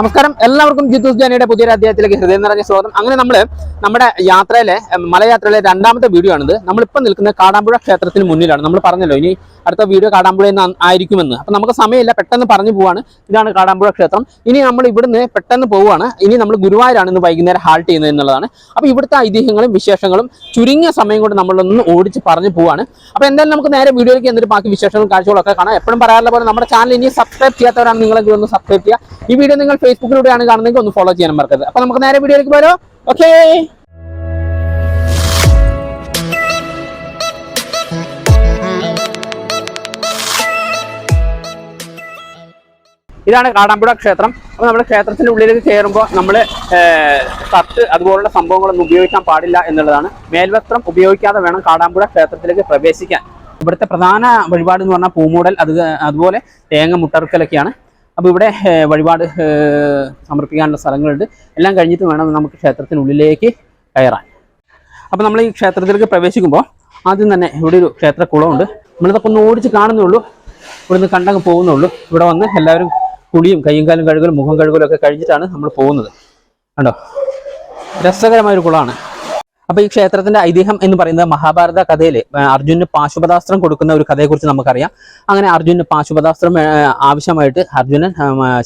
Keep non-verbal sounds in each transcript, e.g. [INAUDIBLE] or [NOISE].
നമസ്കാരം. എല്ലാവർക്കും ജിത്തൂസ് ജാനിയുടെ പുതിയൊരു അധ്യായത്തിലേക്ക് ഹൃദയം നിറഞ്ഞ സ്വാഗതം. അങ്ങനെ നമ്മൾ നമ്മുടെ യാത്രയിലെ മലയാത്രയിലെ രണ്ടാമത്തെ വീഡിയോ ആണിത്. നമ്മളിപ്പോൾ നിൽക്കുന്ന കാടാമ്പുഴ ക്ഷേത്രത്തിന് മുന്നിലാണ്. നമ്മൾ പറഞ്ഞല്ലോ ഇനി അടുത്ത വീഡിയോ കാടാമ്പുഴയിൽ നിന്ന് ആയിരിക്കുമെന്ന്. അപ്പം നമുക്ക് സമയമില്ല പെട്ടെന്ന് പറഞ്ഞു പോവാണ്. ഇതാണ് കാടാമ്പുഴ ക്ഷേത്രം. ഇനി നമ്മൾ ഇവിടുന്ന് പെട്ടെന്ന് പോവുകയാണ്. ഇനി നമ്മൾ ഗുരുവായൂരാണ് ഇന്ന് വൈകുന്നേരം ഹാൾട്ട് ചെയ്യുന്നത് എന്നുള്ളതാണ്. അപ്പോൾ ഇവിടുത്തെ ഐതിഹ്യങ്ങളും വിശേഷങ്ങളും ചുരുങ്ങിയ സമയം കൊണ്ട് നമ്മളൊന്ന് ഓടിച്ച് പറഞ്ഞു പോവാണ്. അപ്പോൾ എന്തായാലും നമുക്ക് നേരെ വീഡിയോയിലേക്ക് എന്നിട്ട് ബാക്കി വിശേഷങ്ങളും കാഴ്ചകളൊക്കെ കാണാം. എപ്പോഴും പറയാറുള്ള പോലെ നമ്മുടെ ചാനൽ ഇനി സബ്സ്ക്രൈബ് ചെയ്യാത്തവരാണ് നിങ്ങളെങ്കിലും ഒന്ന് സബ്സ്ക്രൈബ് ചെയ്യുക. ഈ വീഡിയോ നിങ്ങൾ ഫേസ്ബുക്കിലൂടെയാണ് കാണുന്നതെങ്കിൽ ഒന്ന് ഫോളോ ചെയ്യാൻ മറക്കരുത്. അപ്പോൾ നമുക്ക് നേരെ വീഡിയോയിലേക്ക് പോരോ ഓക്കേ ഇതാണ് കാടാമ്പുഴ ക്ഷേത്രം. അപ്പോൾ നമ്മൾ ക്ഷേത്രത്തിന്റെ ഉള്ളിലേക്ക് കയറുമ്പോൾ നമ്മൾ തട്ട് അതുപോലുള്ള സംഭവങ്ങളൊന്നും ഉപയോഗിക്കാൻ പാടില്ല എന്നുള്ളതാണ്. മേൽവസ്ത്രം ഉപയോഗിക്കാതെ വേണം കാടാമ്പുഴ ക്ഷേത്രത്തിലേക്ക് പ്രവേശിക്കാൻ. ഇവിടുത്തെ പ്രധാന വഴിപാട് എന്ന് പറഞ്ഞാൽ പൂമൂടൽ അത് അതുപോലെ തേങ്ങ മുട്ടറുക്കലൊക്കെയാണ്. അപ്പോൾ ഇവിടെ വഴിപാട് സമർപ്പിക്കാനുള്ള സ്ഥലങ്ങളുണ്ട്. എല്ലാം കഴിഞ്ഞിട്ട് വേണം നമുക്ക് ക്ഷേത്രത്തിനുള്ളിലേക്ക് കയറാൻ. അപ്പോൾ നമ്മൾ ഈ ക്ഷേത്രത്തിലേക്ക് പ്രവേശിക്കുമ്പോൾ ആദ്യം തന്നെ ഇവിടെ ഒരു ക്ഷേത്ര കുളമുണ്ട് നമ്മളിതൊക്കെ ഒന്ന് ഓടിച്ച് കാണുന്നേ ഉള്ളൂ. ഇവിടുന്ന് കണ്ടങ്ങ് പോകുന്നുള്ളൂ ഇവിടെ വന്ന് എല്ലാവരും കുളിയും കയ്യും കാലും കഴുകലും മുഖം കഴുകലും ഒക്കെ കഴിഞ്ഞിട്ടാണ് നമ്മൾ പോകുന്നത്. കണ്ടോ? രസകരമായ ഒരു കുളമാണ്. അപ്പൊ ഈ ക്ഷേത്രത്തിന്റെ ഐതിഹ്യം എന്ന് പറയുന്നത് മഹാഭാരത കഥയിൽ അർജുനന് പാശുപതാസ്ത്രം കൊടുക്കുന്ന ഒരു കഥയെക്കുറിച്ച് നമുക്കറിയാം. അങ്ങനെ അർജുനന് പാശുപതാസ്ത്രം ആവശ്യമായിട്ട് അർജുനൻ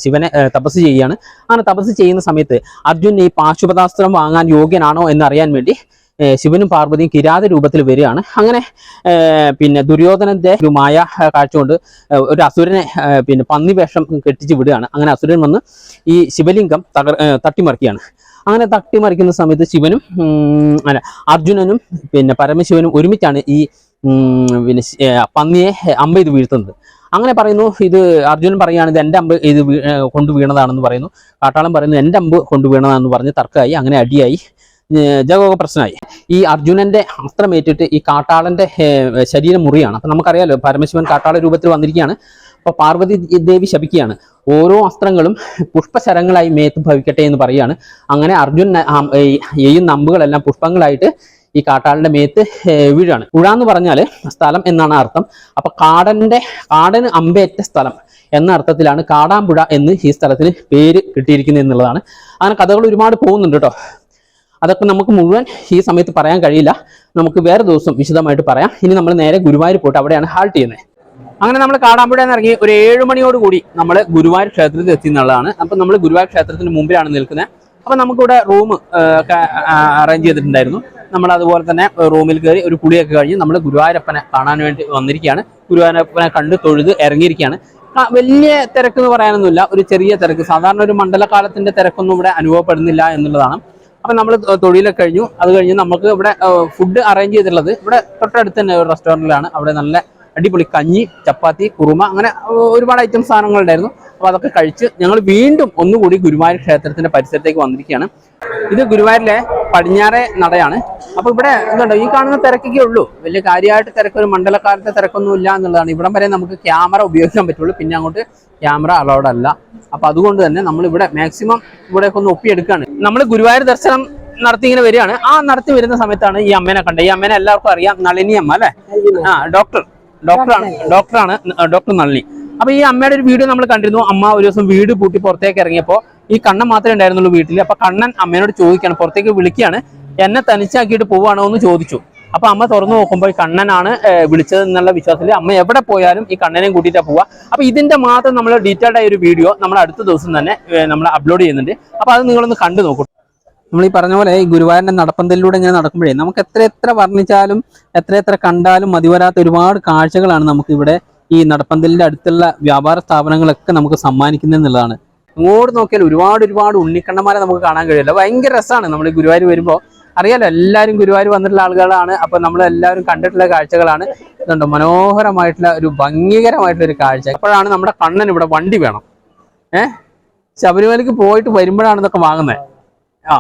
ശിവനെ തപസ് ചെയ്യുകയാണ്. അങ്ങനെ തപസ് ചെയ്യുന്ന സമയത്ത് അർജുനൻ ഈ പാശുപതാസ്ത്രം വാങ്ങാൻ യോഗ്യനാണോ എന്ന് അറിയാൻ വേണ്ടി ശിവനും പാർവതിയും കിരാത രൂപത്തിൽ വരികയാണ്. അങ്ങനെ പിന്നെ ദുര്യോധനന്റെ ഒരു മായ കാഴ്ചകൊണ്ട് കാഴ്ച കൊണ്ട് ഒരു അസുരനെ പിന്നെ പന്നി വേഷം കെട്ടിച്ച് വിടുകയാണ്. അങ്ങനെ അസുരൻ വന്ന് ഈ ശിവലിംഗം തകർ തട്ടിമറിക്കുകയാണ്. അങ്ങനെ തട്ടിമറിക്കുന്ന സമയത്ത് ശിവനും അല്ല അർജുനനും പിന്നെ പരമശിവനും ഒരുമിച്ചാണ് ഈ പിന്നെ പന്നിയെ അമ്പ ഇത് വീഴ്ത്തുന്നത്. അങ്ങനെ പറയുന്നു ഇത് അർജുനൻ പറയുകയാണ് ഇത് എന്റെ അമ്പ് ഇത് കൊണ്ട് വീണതാണെന്ന് പറയുന്നു. കാട്ടാളം പറയുന്നു എന്റെ അമ്പ് കൊണ്ട് വീണതാണെന്ന് പറഞ്ഞ് തർക്കമായി അങ്ങനെ അടിയായി. ജഗമൊക്കെ പ്രശ്നമായി. ഈ അർജുനന്റെ അസ്ത്രമേറ്റിട്ട് ഈ കാട്ടാളന്റെ ശരീരം മുറിയാണ്. അപ്പൊ നമുക്കറിയാലോ പരമശിവൻ കാട്ടാള രൂപത്തിൽ വന്നിരിക്കുകയാണ്. അപ്പൊ പാർവതി ദേവി ശപിക്കുകയാണ്. ഓരോ അസ്ത്രങ്ങളും പുഷ്പശരങ്ങളായി മേത്ത് ഭവിക്കട്ടെ എന്ന് പറയുകയാണ്. അങ്ങനെ അർജുൻ എയ്യുന്ന നമ്പുകളെല്ലാം പുഷ്പങ്ങളായിട്ട് ഈ കാട്ടാളിന്റെ മേത്ത് വീഴാണ്. പുഴ ഉഴാന്ന് പറഞ്ഞാൽ സ്ഥലം എന്നാണ് അർത്ഥം. അപ്പൊ കാടന്റെ കാടന് അമ്പേറ്റ സ്ഥലം എന്ന അർത്ഥത്തിലാണ് കാടാമ്പുഴ എന്ന് ഈ സ്ഥലത്തിന് പേര് കിട്ടിയിരിക്കുന്നത് എന്നുള്ളതാണ്. അങ്ങനെ കഥകൾ ഒരുപാട് പോകുന്നുണ്ട് കേട്ടോ. അതൊക്കെ നമുക്ക് മുഴുവൻ ഈ സമയത്ത് പറയാൻ കഴിയില്ല. നമുക്ക് വേറെ ദിവസം വിശദമായിട്ട് പറയാം. ഇനി നമ്മൾ നേരെ ഗുരുവായൂർ പോയിട്ട് അവിടെയാണ് ഹാൾട്ട് ചെയ്യുന്നത്. അങ്ങനെ നമ്മൾ കാടാമ്പുഴ ഇറങ്ങി ഒരു ഏഴ് മണിയോട് കൂടി നമ്മൾ ഗുരുവായൂർ ക്ഷേത്രത്തിൽ എത്തി എന്നുള്ളതാണ്. അപ്പം നമ്മൾ ഗുരുവായൂർ ക്ഷേത്രത്തിന് മുമ്പിലാണ് നിൽക്കുന്നത്. അപ്പം നമുക്കിവിടെ റൂം അറേഞ്ച് ചെയ്തിട്ടുണ്ടായിരുന്നു. നമ്മൾ അതുപോലെ തന്നെ റൂമിൽ കയറി ഒരു കുളിയൊക്കെ കഴിഞ്ഞ് നമ്മൾ ഗുരുവായൂരപ്പനെ കാണാൻ വേണ്ടി വന്നിരിക്കുകയാണ്. ഗുരുവായൂരപ്പനെ കണ്ട് തൊഴുത് ഇറങ്ങിയിരിക്കുകയാണ്. വലിയ തിരക്ക് എന്ന് പറയാനൊന്നുമില്ല. ഒരു ചെറിയ തിരക്ക്. സാധാരണ ഒരു മണ്ഡലകാലത്തിന്റെ തിരക്കൊന്നും ഇവിടെ അനുഭവപ്പെടുന്നില്ല എന്നുള്ളതാണ്. അപ്പം നമ്മൾ തൊഴിലൊക്കെ കഴിഞ്ഞു. അത് കഴിഞ്ഞ് നമുക്ക് ഇവിടെ ഫുഡ് അറേഞ്ച് ചെയ്തിട്ടുള്ളത് ഇവിടെ തൊട്ടടുത്ത് തന്നെ ഒരു റെസ്റ്റോറന്റിലാണ് അവിടെ നല്ല അടിപൊളി കഞ്ഞി ചപ്പാത്തി കുറുമ അങ്ങനെ ഒരുപാട് ഐറ്റം സാധനങ്ങൾ ഉണ്ടായിരുന്നു. അപ്പോൾ അതൊക്കെ കഴിച്ച് ഞങ്ങൾ വീണ്ടും ഒന്നുകൂടി ഗുരുവായൂർ ക്ഷേത്രത്തിന്റെ പരിസരത്തേക്ക് വന്നിരിക്കുകയാണ്. ഇത് ഗുരുവായൂരിലെ പടിഞ്ഞാറെ നടയാണ്. അപ്പോൾ ഇവിടെ എന്തുണ്ടോ ഈ കാണുന്ന തിരക്കൊക്കെ ഉള്ളൂ. വലിയ കാര്യമായിട്ട് തിരക്ക് ഒരു മണ്ഡലക്കാലത്തെ തിരക്കൊന്നും ഇല്ല എന്നുള്ളതാണ്. ഇവിടം വരെ നമുക്ക് ക്യാമറ ഉപയോഗിക്കാൻ പറ്റുള്ളൂ. പിന്നെ അങ്ങോട്ട് ക്യാമറ അലൗഡ് അല്ല. അപ്പോൾ അതുകൊണ്ട് തന്നെ നമ്മൾ ഇവിടെ മാക്സിമം ഇവിടെയൊക്കെ ഒന്ന് ഒപ്പിയെടുക്കുകയാണ്. നമ്മൾ ഗുരുവായൂർ ദർശനം നടത്തി ഇങ്ങനെ വരികയാണ്. ആ നടത്തി വരുന്ന സമയത്താണ് ഈ അമ്മേനെ കണ്ടത്. ഈ അമ്മേനെ എല്ലാവർക്കും അറിയാം. നളിനി അമ്മ അല്ലേ? ആ ഡോക്ടർ ഡോക്ടറാണ് ഡോക്ടറാണ് ഡോക്ടർ നളിനി. അപ്പൊ ഈ അമ്മയുടെ ഒരു വീഡിയോ നമ്മൾ കണ്ടിരുന്നു. അമ്മ ഒരു ദിവസം വീട് പൂട്ടി പുറത്തേക്ക് ഇറങ്ങിയപ്പോൾ ഈ കണ്ണൻ മാത്രമേ ഉണ്ടായിരുന്നുള്ളൂ വീട്ടിൽ അപ്പൊ കണ്ണൻ അമ്മയോട് ചോദിക്കുകയാണ് പുറത്തേക്ക് വിളിക്കുകയാണ് എന്നെ തനിച്ചാക്കിയിട്ട് പോവാണോ? എന്ന് ചോദിച്ചു. അപ്പൊ അമ്മ തുറന്നു നോക്കുമ്പോൾ കണ്ണനാണ് വിളിച്ചത് എന്നുള്ള വിശ്വാസത്തിൽ അമ്മ എവിടെ പോയാലും ഈ കണ്ണനെയും കൂട്ടിയിട്ടാ പോവുക. അപ്പൊ ഇതിന്റെ മാത്രം നമ്മൾ ഡീറ്റെയിൽഡ് ആയ ഒരു വീഡിയോ നമ്മൾ അടുത്ത ദിവസം തന്നെ നമ്മൾ അപ്ലോഡ് ചെയ്യുന്നുണ്ട്. അപ്പൊ അത് നിങ്ങളൊന്ന് കണ്ടു നോക്കൂ. നമ്മൾ ഈ പറഞ്ഞ പോലെ ഈ ഗുരുവായൂരിന്റെ നടപ്പന്തലിലൂടെ ഇങ്ങനെ നടക്കുമ്പോഴേ നമുക്ക് എത്ര എത്ര വർണിച്ചാലും എത്ര എത്ര കണ്ടാലും മതിവരാത്ത ഒരുപാട് കാഴ്ചകളാണ് നമുക്ക് ഇവിടെ ഈ നടപ്പന്തലിന്റെ അടുത്തുള്ള വ്യാപാര സ്ഥാപനങ്ങളൊക്കെ നമുക്ക് സമ്മാനിക്കുന്നത് എന്നുള്ളതാണ്. അങ്ങോട്ട് നോക്കിയാൽ ഒരുപാട് ഒരുപാട് ഉണ്ണിക്കണ്ണന്മാരെ നമുക്ക് കാണാൻ കഴിയില്ല ഭയങ്കര രസമാണ്. നമ്മൾ ഗുരുവായൂർ വരുമ്പോൾ അറിയാലോ എല്ലാവരും ഗുരുവായൂർ വന്നിട്ടുള്ള ആളുകളാണ്. അപ്പൊ നമ്മൾ എല്ലാവരും കണ്ടിട്ടുള്ള കാഴ്ചകളാണ്. ഇതുണ്ട്? മനോഹരമായിട്ടുള്ള ഒരു ഭംഗികരമായിട്ടുള്ള ഒരു കാഴ്ച. അപ്പോഴാണ് നമ്മുടെ കണ്ണൻ ഇവിടെ വണ്ടി വേണം. ഏഹ് ശബരിമലയ്ക്ക് പോയിട്ട് വരുമ്പോഴാണ് ഇതൊക്കെ വാങ്ങുന്നത് ആ.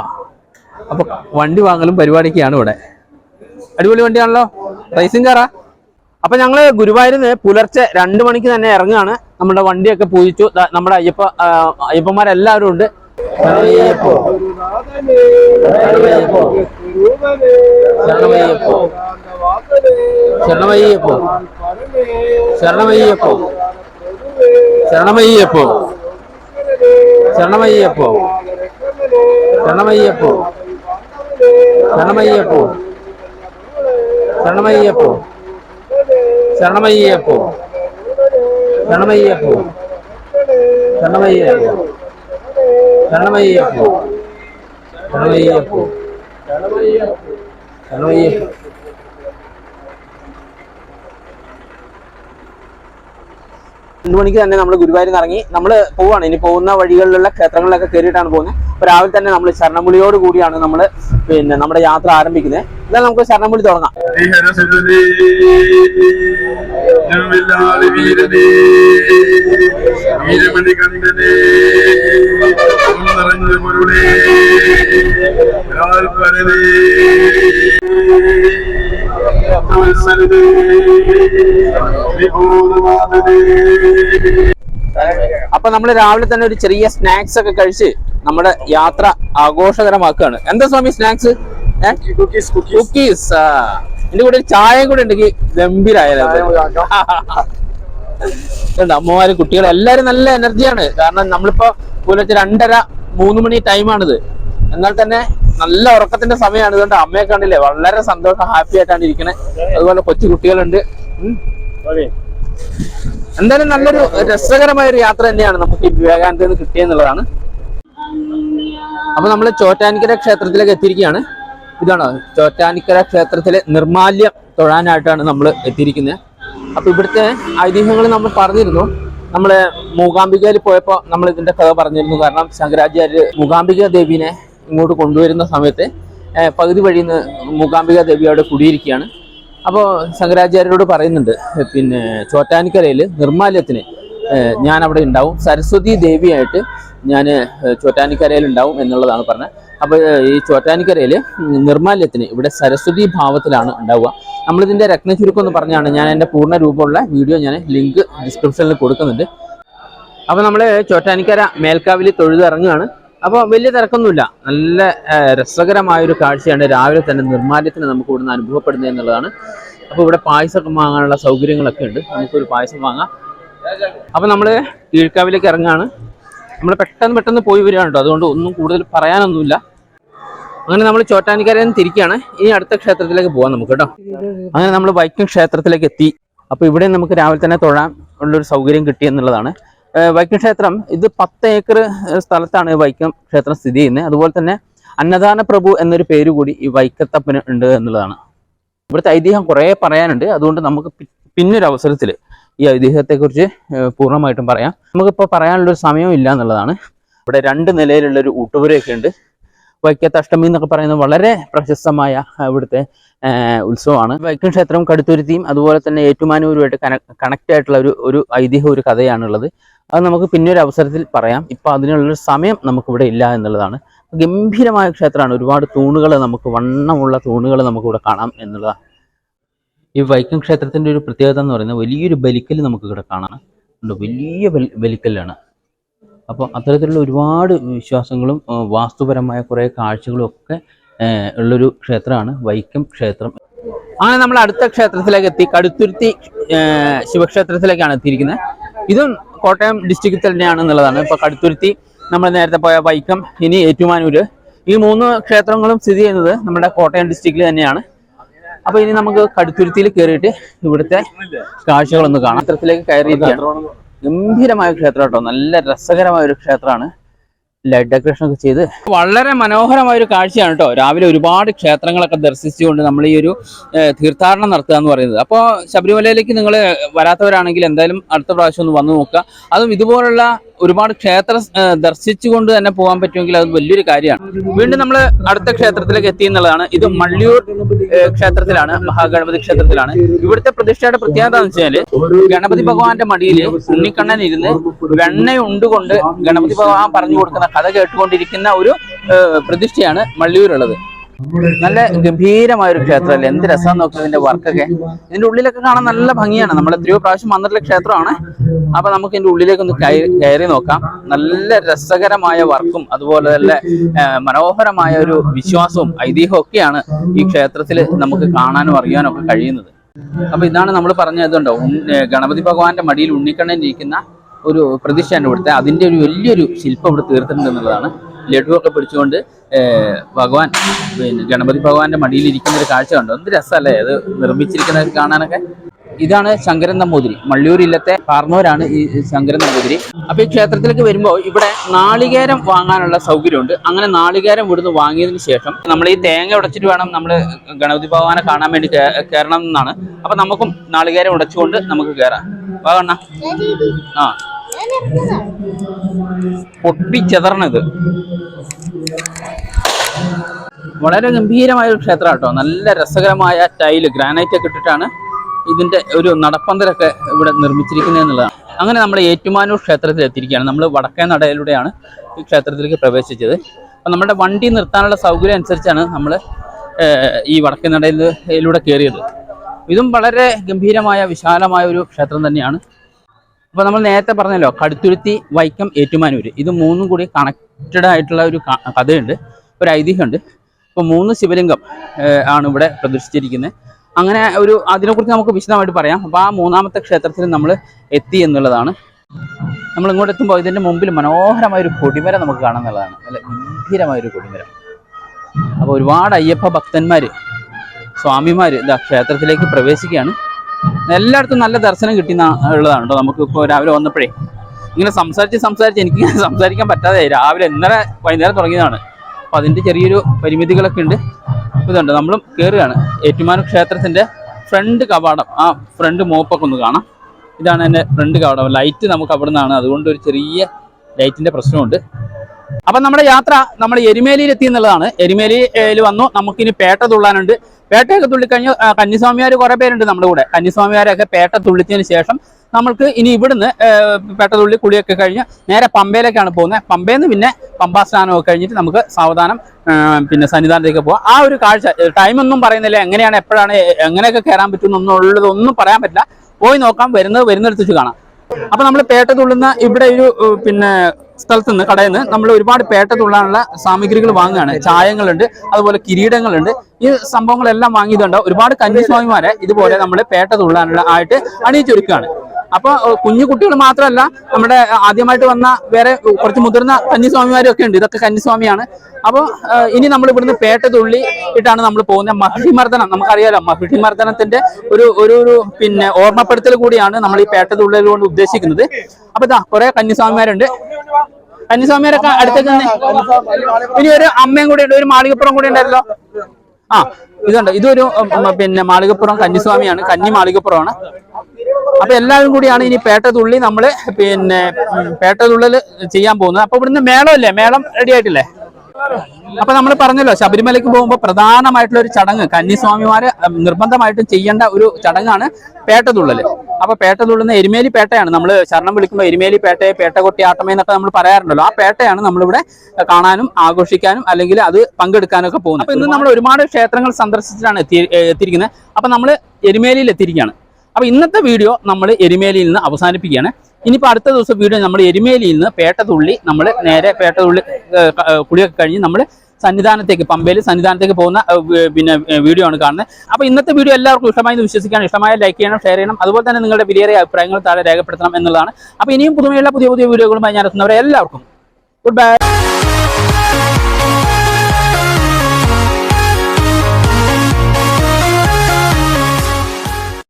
അപ്പൊ വണ്ടി വാങ്ങലും പരിപാടിക്കാണ് ഇവിടെ. അടിപൊളി വണ്ടിയാണല്ലോ. റൈസിംഗ് കാറാ അപ്പൊ ഞങ്ങൾ ഗുരുവായൂരിന്ന് പുലർച്ചെ രണ്ടു മണിക്ക് തന്നെ ഇറങ്ങുകയാണ്. നമ്മുടെ വണ്ടിയൊക്കെ പൂജിച്ചു. നമ്മുടെ അയ്യപ്പ അയ്യപ്പന്മാരെല്ലാവരും ഉണ്ട്. ശരണമയ്യപ്പോ. ശരണമയ്യപ്പോ. ശരണമയ്യപ്പോ. ശരണമയ്യപ്പോ. ശരണമയ്യപ്പോ. ശരണമയ്യപ്പോ. ശരണമയ്യപ്പോ. ശരണമയ്യപ്പോ. ശരണമയ്യപ്പോ. ശരണമയ്യപ്പോ. ശരണമയ്യപ്പോ. ശരണമയ്യപ്പോ. രണ്ടു മണിക്ക് തന്നെ നമ്മൾ ഗുരുവായൂരിൽ നിന്ന് ഇറങ്ങി നമ്മൾ പോവാണ്. ഇനി പോകുന്ന വഴികളിലുള്ള ക്ഷേത്രങ്ങളിലൊക്കെ കയറിയിട്ടാണ് പോകുന്നത്. അപ്പോൾ രാവിലെ തന്നെ നമ്മൾ ശരണമുളിയോട് കൂടിയാണ് നമ്മൾ പിന്നെ നമ്മുടെ യാത്ര ആരംഭിക്കുന്നത്. എന്നാൽ നമുക്ക് ശരണമുളി തുടങ്ങാം. അപ്പൊ നമ്മൾ രാവിലെ തന്നെ ഒരു ചെറിയ സ്നാക്സ് ഒക്കെ കഴിച്ച് നമ്മുടെ യാത്ര ആഘോഷകരമാക്കുകയാണ്. എന്താ സ്വാമി സ്നാക്സ്? കുക്കീസ് കുക്കീസ് ആ. എന്റെ കൂടെ ഒരു ചായയും കൂടെ ഉണ്ടെങ്കിൽ ഗംഭീരായാലും [LAUGHS] അമ്മമാര് കുട്ടികൾ എല്ലാരും നല്ല എനർജിയാണ് കാരണം നമ്മളിപ്പോ പുലർച്ചെ രണ്ടര മൂന്ന് മണി ടൈമാണിത് എന്നാൽ തന്നെ നല്ല ഉറക്കത്തിന്റെ സമയമാണ്. ഇതുകൊണ്ട് അമ്മയെ കണ്ടില്ലേ വളരെ സന്തോഷം ഹാപ്പി ആയിട്ടാണ് ഇരിക്കുന്നത് അതുപോലെ കൊച്ചു കുട്ടികളുണ്ട്. എന്തായാലും നല്ലൊരു രസകരമായ ഒരു യാത്ര തന്നെയാണ് നമുക്ക് ഈ വിവേകാനന്ദയിൽ കിട്ടിയെന്നുള്ളതാണ്. അപ്പൊ നമ്മൾ ചോറ്റാനിക്കര ക്ഷേത്രത്തിലേക്ക് എത്തിയിരിക്കുകയാണ്. ഇതാണോ? ചോറ്റാനിക്കര ക്ഷേത്രത്തിലെ നിർമാല്യം തൊഴാനായിട്ടാണ് നമ്മൾ എത്തിയിരിക്കുന്നത്. അപ്പൊ ഇവിടുത്തെ ഐതിഹ്യങ്ങൾ നമ്മൾ പറഞ്ഞിരുന്നു. നമ്മൾ മൂകാംബികയിൽ പോയപ്പോൾ നമ്മൾ ഇതിന്റെ കഥ പറഞ്ഞിരുന്നു. കാരണം ശങ്കരാചാര്യ മൂകാംബിക ദേവിനെ ഇങ്ങോട്ട് കൊണ്ടുവരുന്ന സമയത്ത് പകുതി വഴിയിൽ നിന്ന് മൂകാംബിക ദേവി അവിടെ കുടിയിരിക്കുകയാണ്. അപ്പോൾ ശങ്കരാചാര്യരോട് പറയുന്നുണ്ട് പിന്നെ ചോറ്റാനിക്കരയിൽ നിർമാല്യത്തിന് ഞാൻ അവിടെ ഉണ്ടാവും. സരസ്വതി ദേവിയായിട്ട് ഞാൻ ചോറ്റാനിക്കരയിൽ ഉണ്ടാവും എന്നുള്ളതാണ് പറഞ്ഞത്. അപ്പോൾ ഈ ചോറ്റാനിക്കരയിൽ നിർമാല്യത്തിന് ഇവിടെ സരസ്വതി ഭാവത്തിലാണ് ഉണ്ടാവുക. നമ്മളിതിന്റെ രത്നചുരുക്കം എന്ന് പറഞ്ഞാണ് ഞാൻ എന്റെ പൂർണ രൂപമുള്ള വീഡിയോ ഞാൻ ലിങ്ക് ഡിസ്ക്രിപ്ഷനിൽ കൊടുക്കുന്നുണ്ട്. അപ്പോൾ നമ്മൾ ചോറ്റാനിക്കര മേൽക്കാവിൽ തൊഴുതിറങ്ങുകയാണ്. അപ്പോൾ വലിയ തിരക്കൊന്നുമില്ല. നല്ല രസകരമായൊരു കാഴ്ചയാണ് രാവിലെ തന്നെ നിർമാല്യത്തിന് നമുക്ക് ഇവിടുന്ന് അനുഭവപ്പെടുന്നത് എന്നുള്ളതാണ്. അപ്പോൾ ഇവിടെ പായസം വാങ്ങാനുള്ള സൗകര്യങ്ങളൊക്കെ ഉണ്ട്. നമുക്കൊരു പായസം വാങ്ങാം. അപ്പോൾ നമ്മൾ കീഴ്ക്കാവിലേക്ക് ഇറങ്ങുകയാണ്. നമ്മൾ പെട്ടെന്ന് പെട്ടെന്ന് പോയി വരികയാണ് കേട്ടോ അതുകൊണ്ട് ഒന്നും കൂടുതൽ പറയാനൊന്നുമില്ല. അങ്ങനെ നമ്മൾ ചോറ്റാനിക്കരയിൽ നിന്ന് തിരിക്കുകയാണ്. ഇനി അടുത്ത ക്ഷേത്രത്തിലേക്ക് പോകാം നമുക്ക് കേട്ടോ. അങ്ങനെ നമ്മൾ വൈക്കം ക്ഷേത്രത്തിലേക്ക് എത്തി. അപ്പോൾ ഇവിടെ നമുക്ക് രാവിലെ തന്നെ തൊഴാൻ ഉള്ളൊരു സൗകര്യം കിട്ടി എന്നുള്ളതാണ്. വൈക്കം ക്ഷേത്രം ഇത് പത്ത് ഏക്കർ സ്ഥലത്താണ് വൈക്കം ക്ഷേത്രം സ്ഥിതി ചെയ്യുന്നത്. അതുപോലെ തന്നെ അന്നദാന പ്രഭു എന്നൊരു പേര് കൂടി ഈ വൈക്കത്തപ്പന് ഉണ്ട് എന്നുള്ളതാണ്. ഇവിടുത്തെ ഐതിഹ്യം കുറേ പറയാനുണ്ട്. അതുകൊണ്ട് നമുക്ക് പിന്നൊരു അവസരത്തിൽ ഈ ഐതിഹ്യത്തെക്കുറിച്ച് പൂർണമായിട്ടും പറയാം. നമുക്കിപ്പോൾ പറയാനുള്ളൊരു സമയം ഇല്ല എന്നുള്ളതാണ്. ഇവിടെ രണ്ട് നിലയിലുള്ളൊരു ഊട്ടുപുരയൊക്കെ ഉണ്ട് വൈക്കത്ത് അഷ്ടമി എന്നൊക്കെ പറയുന്നത് വളരെ പ്രശസ്തമായ ഇവിടുത്തെ ഉത്സവമാണ്. വൈക്കം ക്ഷേത്രം കടുത്തുരുത്തിയും അതുപോലെ തന്നെ ഏറ്റുമാനൂരുമായിട്ട് കണക്ട് ആയിട്ടുള്ള ഒരു ഒരു ഐതിഹ്യ ഒരു കഥയാണുള്ളത്. അത് നമുക്ക് പിന്നൊരു അവസരത്തിൽ പറയാം. ഇപ്പൊ അതിനുള്ളൊരു സമയം നമുക്കിവിടെ ഇല്ല എന്നുള്ളതാണ്. ഗംഭീരമായ ക്ഷേത്രമാണ്. ഒരുപാട് തൂണുകൾ നമുക്ക് വണ്ണമുള്ള തൂണുകൾ നമുക്കിവിടെ കാണാം എന്നുള്ളതാണ്. ഈ വൈക്കം ക്ഷേത്രത്തിന്റെ ഒരു പ്രത്യേകത എന്ന് പറയുന്നത് വലിയൊരു ബലിക്കൽ നമുക്ക് ഇവിടെ കാണാം. ഉണ്ട് വലിയ ബലി- ബലിക്കല്ലാണ്. അപ്പോൾ അത്തരത്തിലുള്ള ഒരുപാട് വിശ്വാസങ്ങളും വാസ്തുപരമായ കുറേ കാഴ്ചകളും ഒക്കെ ഉള്ളൊരു ക്ഷേത്രമാണ് വൈക്കം ക്ഷേത്രം. അങ്ങനെ നമ്മൾ അടുത്ത ക്ഷേത്രത്തിലേക്ക് എത്തി. കടുത്തുരുത്തി ശിവക്ഷേത്രത്തിലേക്കാണ് എത്തിയിരിക്കുന്നത്. ഇതും കോട്ടയം ഡിസ്ട്രിക്റ്റിൽ തന്നെയാണ് എന്നുള്ളതാണ്. ഇപ്പോൾ കടുത്തുരുത്തി നമ്മൾ നേരത്തെ പോയ വൈക്കം ഇനി ഏറ്റുമാനൂര്. ഈ മൂന്ന് ക്ഷേത്രങ്ങളും സ്ഥിതി ചെയ്യുന്നത് നമ്മുടെ കോട്ടയം ഡിസ്ട്രിക്റ്റിൽ തന്നെയാണ്. അപ്പോൾ ഇനി നമുക്ക് കടുത്തുരുത്തിയിൽ കയറിയിട്ട് ഇവിടുത്തെ കാഴ്ചകളൊന്ന് കാണാം. ക്ഷേത്രത്തിലേക്ക് കയറിയിരിക്കുകയാണ് ഗംഭീരമായ ക്ഷേത്രം കേട്ടോ നല്ല രസകരമായ ഒരു ക്ഷേത്രമാണ്. ലൈറ്റ് ഡെക്കറേഷൻ ഒക്കെ ചെയ്ത്. വളരെ മനോഹരമായ ഒരു കാഴ്ചയാണ് കേട്ടോ. രാവിലെ ഒരുപാട് ക്ഷേത്രങ്ങളൊക്കെ ദർശിച്ചുകൊണ്ട് നമ്മൾ ഈ ഒരു തീർത്ഥാടനം നടത്തുക എന്ന് പറയുന്നത്. അപ്പോൾ ശബരിമലയിലേക്ക് നിങ്ങൾ വരാത്തവരാണെങ്കിൽ എന്തായാലും അടുത്ത പ്രാവശ്യം ഒന്ന് വന്നു നോക്കുക. അതും ഇതുപോലുള്ള ഒരുപാട് ക്ഷേത്രം ദർശിച്ചുകൊണ്ട് തന്നെ പോകാൻ പറ്റുമെങ്കിൽ അത് വലിയൊരു കാര്യമാണ്. വീണ്ടും നമ്മൾ അടുത്ത ക്ഷേത്രത്തിലേക്ക് എത്തി എന്നുള്ളതാണ്. ഇത് മള്ളിയൂർ ക്ഷേത്രത്തിലാണ് മഹാഗണപതി ക്ഷേത്രത്തിലാണ്. ഇവിടുത്തെ പ്രതിഷ്ഠയുടെ പ്രത്യേകത എന്ന് വെച്ചാൽ ഗണപതി ഭഗവാന്റെ മടിയിൽ ഉണ്ണിക്കണ്ണൻ ഇരുന്ന് വെണ്ണ ഉണ്ടുകൊണ്ട് ഗണപതി ഭഗവാൻ പറഞ്ഞു കൊടുക്കുന്ന കഥ കേട്ടുകൊണ്ടിരിക്കുന്ന ഒരു പ്രതിഷ്ഠയാണ് മള്ളിയൂരുള്ളത്. നല്ല ഗംഭീരമായ ഒരു ക്ഷേത്രമല്ലേ? എന്ത് രസം നോക്കുക ഇതിന്റെ വർക്കൊക്കെ. ഇതിന്റെ ഉള്ളിലൊക്കെ കാണാൻ നല്ല ഭംഗിയാണ്. നമ്മൾ എത്രയോ പ്രാവശ്യം വന്നിട്ടുള്ള ക്ഷേത്രമാണ്. അപ്പൊ നമുക്ക് ഇതിന്റെ ഉള്ളിലേക്ക് ഒന്ന് കയറി നോക്കാം. നല്ല രസകരമായ വർക്കും അതുപോലെ തന്നെ മനോഹരമായ ഒരു വിശ്വാസവും ഐതിഹ്യവും ഒക്കെയാണ് ഈ ക്ഷേത്രത്തിൽ നമുക്ക് കാണാനും അറിയാനും ഒക്കെ കഴിയുന്നത്. അപ്പൊ ഇതാണ് നമ്മൾ പറഞ്ഞതുണ്ടോ ഗണപതി ഭഗവാന്റെ മടിയിൽ ഉണ്ണിക്കണ്ണൻ ഇരിക്കുന്ന ഒരു പ്രതിഷ്ഠയാണ് ഇവിടുത്തെ അതിന്റെ ഒരു വലിയൊരു ശില്പം ഇവിടെ തീർത്തിട്ടുണ്ട് എന്നുള്ളതാണ്. ലഡുവൊക്കെ പിടിച്ചുകൊണ്ട് ഭഗവാൻ പിന്നെ ഗണപതി ഭഗവാന്റെ മടിയിൽ ഇരിക്കുന്ന ഒരു കാഴ്ച കണ്ടു. എന്ത് രസമല്ലേ അത് നിർമ്മിച്ചിരിക്കുന്നത് കാണാനൊക്കെ? ഇതാണ് ശങ്കരൻ നമ്പൂതിരി. മള്ളിയൂർ ഇല്ലത്തെ പാർന്നവരാണ് ഈ ശങ്കരൻ നമ്പൂതിരി. അപ്പൊ ഈ ക്ഷേത്രത്തിലേക്ക് വരുമ്പോൾ ഇവിടെ നാളികേരം വാങ്ങാനുള്ള സൗകര്യമുണ്ട്. അങ്ങനെ നാളികേരം ഇവിടുന്ന് വാങ്ങിയതിന് ശേഷം നമ്മൾ ഈ തേങ്ങ ഉടച്ചിട്ട് വേണം നമ്മൾ ഗണപതി ഭഗവാനെ കാണാൻ വേണ്ടി കയറണം എന്നാണ്. അപ്പൊ നമുക്കും നാളികേരം ഉടച്ചുകൊണ്ട് നമുക്ക് കയറാം. വാങ്ങണ ആ. പൊട്ടിച്ചെതറണത് വളരെ ഗംഭീരമായ ഒരു ക്ഷേത്രം കേട്ടോ നല്ല രസകരമായ ടൈൽ ഗ്രാനൈറ്റ് ഒക്കെ ഇട്ടിട്ടാണ് ഇതിന്റെ ഒരു നടപ്പന്തലൊക്കെ ഇവിടെ നിർമ്മിച്ചിരിക്കുന്നത് എന്നുള്ളതാണ്. അങ്ങനെ നമ്മൾ ഏറ്റുമാനൂർ ക്ഷേത്രത്തിൽ എത്തിയിരിക്കുകയാണ്. നമ്മൾ വടക്കേ നടയിലൂടെയാണ് ഈ ക്ഷേത്രത്തിലേക്ക് പ്രവേശിച്ചത്. അപ്പം നമ്മുടെ വണ്ടി നിർത്താനുള്ള സൗകര്യം അനുസരിച്ചാണ് നമ്മൾ ഈ വടക്കേ നടയിലൂടെ കയറിയത്. ഇതും വളരെ ഗംഭീരമായ വിശാലമായ ഒരു ക്ഷേത്രം തന്നെയാണ്. അപ്പോൾ നമ്മൾ നേരത്തെ പറഞ്ഞല്ലോ കടുത്തുരുത്തി വൈക്കം ഏറ്റുമാനൂര്. ഇത് മൂന്നും കൂടി കണക്റ്റഡ് ആയിട്ടുള്ള ഒരു കഥയുണ്ട് ഒരു ഐതിഹ്യമുണ്ട്. ഇപ്പോൾ മൂന്ന് ശിവലിംഗം ആണ് ഇവിടെ പ്രദർശിച്ചിരിക്കുന്നത് അങ്ങനെ ഒരു അതിനെക്കുറിച്ച് നമുക്ക് വിശദമായിട്ട് പറയാം. അപ്പോൾ ആ മൂന്നാമത്തെ ക്ഷേത്രത്തിൽ നമ്മൾ എത്തി എന്നുള്ളതാണ്. നമ്മൾ ഇങ്ങോട്ട് എത്തുമ്പോൾ ഇതിന്റെ മുമ്പിൽ മനോഹരമായ ഒരു കൊടിമരം നമുക്ക് കാണാമെന്നുള്ളതാണ് നല്ല ഗംഭീരമായ ഒരു കൊടിമരം. അപ്പോൾ ഒരുപാട് അയ്യപ്പ ഭക്തന്മാർ സ്വാമിമാർ ഇതാ ക്ഷേത്രത്തിലേക്ക് പ്രവേശിക്കുകയാണ്. എല്ലായിടത്തും നല്ല ദർശനം കിട്ടി ഉള്ളതാണ് കേട്ടോ. നമുക്ക് ഇപ്പോൾ രാവിലെ വന്നപ്പോഴേ. ഇങ്ങനെ സംസാരിച്ച് സംസാരിച്ച് എനിക്ക് [LAUGHS] സംസാരിക്കാൻ പറ്റാതെ രാവിലെ ഇന്നലെ വൈകുന്നേരം തുടങ്ങിയതാണ്. അപ്പോൾ അതിന്റെ ചെറിയൊരു പരിമിതികളൊക്കെ ഉണ്ട്. ഇതുണ്ട്. നമ്മളും കയറുകയാണ് ഏറ്റുമാനു ക്ഷേത്രത്തിന്റെ ഫ്രണ്ട് കവാടം. ആ ഫ്രണ്ട് മോപ്പൊക്കെ ഒന്ന് കാണാം. ഇതാണ് എന്റെ ഫ്രണ്ട് കവാടം. ലൈറ്റ് നമുക്ക് അവിടെ നിന്നാണ് അതുകൊണ്ട് ഒരു ചെറിയ ലൈറ്റിന്റെ പ്രശ്നമുണ്ട്. അപ്പം നമ്മുടെ യാത്ര നമ്മൾ എരുമേലിയിൽ എത്തി എന്നുള്ളതാണ്. എരുമേലിയിൽ വന്നു. നമുക്കിനി പേട്ട തുള്ളാനുണ്ട്. പേട്ടയൊക്കെ തുള്ളിക്കഴിഞ്ഞ് കന്നിസ്വാമിയാർ കുറെ പേരുണ്ട് നമ്മുടെ കൂടെ. കന്നിസ്വാമിയാരൊക്കെ പേട്ട തുള്ളിച്ചതിന് ശേഷം നമ്മൾക്ക് ഇനി ഇവിടുന്ന് പേട്ട തുള്ളി കുളിയൊക്കെ കഴിഞ്ഞ് നേരെ പമ്പയിലേക്കാണ് പോകുന്നത്. പമ്പയിൽ നിന്ന് പിന്നെ പമ്പാ സ്നാനമൊക്കെ കഴിഞ്ഞിട്ട് നമുക്ക് സാവധാനം പിന്നെ സന്നിധാനത്തേക്ക് പോകാം ആ ഒരു കാഴ്ച ടൈമൊന്നും ഒന്നും പറയുന്നില്ല. എങ്ങനെയാണ് എപ്പോഴാണ് എങ്ങനെയൊക്കെ കയറാൻ പറ്റുമെന്നുള്ളതൊന്നും പറയാൻ പറ്റില്ല. പോയി നോക്കാം വരുന്നത് വരുന്നിടത്ത് കാണാം. അപ്പൊ നമ്മൾ പേട്ട തുള്ളുന്ന ഇവിടെ ഒരു പിന്നെ സ്ഥലത്ത് നിന്ന് കടയിൽ നിന്ന് നമ്മൾ ഒരുപാട് പേട്ട തുള്ളാനുള്ള സാമഗ്രികൾ വാങ്ങുകയാണ്. ചായങ്ങളുണ്ട് അതുപോലെ കിരീടങ്ങളുണ്ട്. ഈ സംഭവങ്ങളെല്ലാം വാങ്ങിയതുണ്ട് ഒരുപാട് കന്യാസ്വാമിമാരെ ഇതുപോലെ നമ്മൾ പേട്ട തുള്ളാനുള്ള ആയിട്ട് അണിയിച്ചൊരുക്കുകയാണ്. അപ്പൊ കുഞ്ഞു കുട്ടികൾ മാത്രമല്ല നമ്മുടെ ആദ്യമായിട്ട് വന്ന വേറെ കുറച്ച് മുതിർന്ന കന്യാസ്വാമിമാരും ഒക്കെ ഉണ്ട്. ഇതൊക്കെ കന്യാസ്വാമിയാണ് അപ്പോൾ ഇനി നമ്മൾ ഇവിടുന്ന് പേട്ട തുള്ളി ഇട്ടാണ് നമ്മൾ പോകുന്നത്. മഹിഷിമർദ്ദനം നമുക്കറിയാലോ മഹിഷിമർദ്ദനത്തിന്റെ ഒരു ഒരു പിന്നെ ഓർമ്മപ്പെടുത്തൽ കൂടിയാണ് നമ്മൾ ഈ പേട്ട തുള്ളൽ കൊണ്ട് ഉദ്ദേശിക്കുന്നത്. അപ്പൊ ഇതാ കുറെ കന്യാസ്വാമിമാരുണ്ട് കന്യാസ്വാമിമാരൊക്കെ അടുത്തേക്ക് ഇനി ഒരു അമ്മയും കൂടി ഉണ്ട് ഒരു മാളികപ്പുറം കൂടി ഉണ്ടല്ലോ ആ ഇതുണ്ട്. ഇതൊരു പിന്നെ മാളികപ്പുറം കന്നിസ്വാമിയാണ്. കന്നി മാളികപ്പുറമാണ്. അപ്പൊ എല്ലാവരും കൂടിയാണ് ഇനി പേട്ട തുള്ളി നമ്മൾ പിന്നെ ഉം, പേട്ട തുള്ളൽ ചെയ്യാൻ പോകുന്നത്. അപ്പൊ ഇവിടുന്ന് മേളമല്ലേ? മേളം റെഡി ആയിട്ടില്ലേ? അപ്പൊ നമ്മൾ പറഞ്ഞല്ലോ ശബരിമലയ്ക്ക് പോകുമ്പോൾ പ്രധാനമായിട്ടുള്ള ഒരു ചടങ്ങ് കന്നിസ്വാമിമാര് നിർബന്ധമായിട്ടും ചെയ്യേണ്ട ഒരു ചടങ്ങാണ് പേട്ടതുള്ളൽ അപ്പൊ പേട്ട തുള്ളുന്ന എരുമേലി പേട്ടയാണ്. നമ്മൾ ശരണം വിളിക്കുമ്പോൾ എരുമേലി പേട്ടയെ പേട്ടകൊട്ടി ആട്ടമേ എന്നൊക്കെ നമ്മൾ പറയാറുണ്ടല്ലോ. ആ പേട്ടയാണ് നമ്മളിവിടെ കാണാനും ആഘോഷിക്കാനും അല്ലെങ്കിൽ അത് പങ്കെടുക്കാനൊക്കെ പോകുന്നത്. അപ്പൊ ഇന്ന് നമ്മൾ ഒരുപാട് ക്ഷേത്രങ്ങൾ സന്ദർശിച്ചിട്ടാണ് എത്തി എത്തിയിരിക്കുന്നത്. അപ്പൊ നമ്മൾ എരുമേലിയിൽ എത്തിയിരിക്കുകയാണ്. അപ്പൊ ഇന്നത്തെ വീഡിയോ നമ്മൾ എരുമേലിയിൽ നിന്ന് അവസാനിപ്പിക്കുകയാണ്. ഇനിയിപ്പോൾ അടുത്ത ദിവസം വീഡിയോ നമ്മൾ എരുമേലിയിൽ നിന്ന് പേട്ട തുള്ളി നമ്മൾ നേരെ പേട്ട തുള്ളി കുളിയൊക്കെ കഴിഞ്ഞ് നമ്മൾ സന്നിധാനത്തേക്ക് പമ്പയിൽ സന്നിധാനത്തേക്ക് പോകുന്ന പിന്നെ വീഡിയോ ആണ് കാണുന്നത്. അപ്പോൾ ഇന്നത്തെ വീഡിയോ എല്ലാവർക്കും ഇഷ്ടമായി വിശ്വസിക്കാൻ ഇഷ്ടമായ ലൈക്ക് ചെയ്യണം ഷെയർ ചെയ്യണം. അതുപോലെ തന്നെ നിങ്ങളുടെ വിലയേറിയ അഭിപ്രായങ്ങൾ താഴെ രേഖപ്പെടുത്തണം എന്നുള്ളതാണ്. അപ്പോൾ ഇനിയും പുതുമയുള്ള പുതിയ പുതിയ വീഡിയോകളുമായി ഞാൻ എത്തുന്നവരെ എല്ലാവർക്കും ഗുഡ് ബൈ